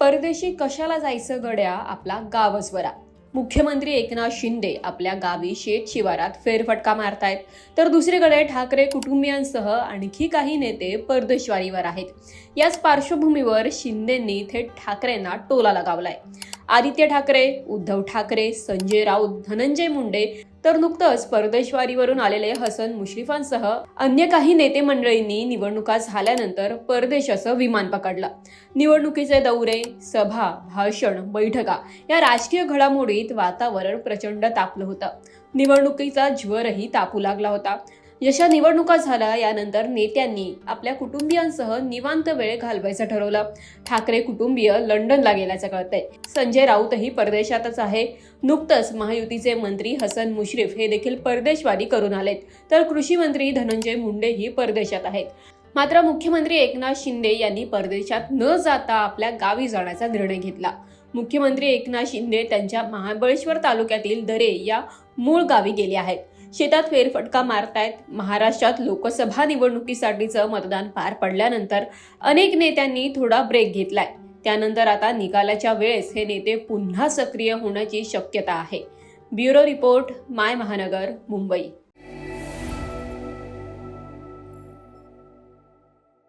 परदेशी कशाला जायचं गड्या? आपला गावच बरा मुख्यमंत्री एकनाथ शिंदे आपल्या गावी शेत शिवारात फेरफटका मारतायत. तर दुसरीकडे ठाकरे कुटुंबियांसह आणखी काही नेते परदेशवारीवर आहेत. याच पार्श्वभूमीवर शिंदेंनी थेट ठाकरेंना टोला लगावलाय. आदित्य ठाकरे उद्धव ठाकरे संजय राऊत धनंजय मुंडे तर नुकतंच परदेशवारीवरून आलेले हसन मुश्रीफांसह अन्य काही नेते मंडळींनी निवडणुका झाल्यानंतर परदेशाचं विमान पकडलं. निवडणुकीचे दौरे सभा भाषण बैठका या राजकीय घडामोडीत वातावरण प्रचंड तापलं होतं. निवडणुकीचा ज्वरही तापू लागला होता. यशा निवडणुका झाल्या यानंतर नेत्यांनी आपल्या कुटुंबियांसह निवांत वेळ घालवायचं ठरवलं. ठाकरे कुटुंबीय लंडनला गेल्याचं कळतंय. संजय राऊतही परदेशातच आहे. नुकतंच महायुतीचे मंत्री हसन मुश्रीफ हे देखील परदेशवारी करून आलेत. तर कृषी मंत्री धनंजय मुंडेही परदेशात आहेत. मात्र मुख्यमंत्री एकनाथ शिंदे यांनी परदेशात न जाता आपल्या गावी जाण्याचा निर्णय घेतला. मुख्यमंत्री एकनाथ शिंदे त्यांच्या महाबळेश्वर तालुक्यातील दरे या मूळ गावी गेले आहेत. शेतात फेरफटका मारतायत. महाराष्ट्रात लोकसभा निवडणुकीसाठीचं मतदान पार पडल्यानंतर अनेक नेत्यांनी थोडा ब्रेक घेतलाय. त्यानंतर आता निकालाच्या वेळेस हे नेते पुन्हा सक्रिय होण्याची शक्यता आहे. ब्युरो रिपोर्ट माय महानगर मुंबई.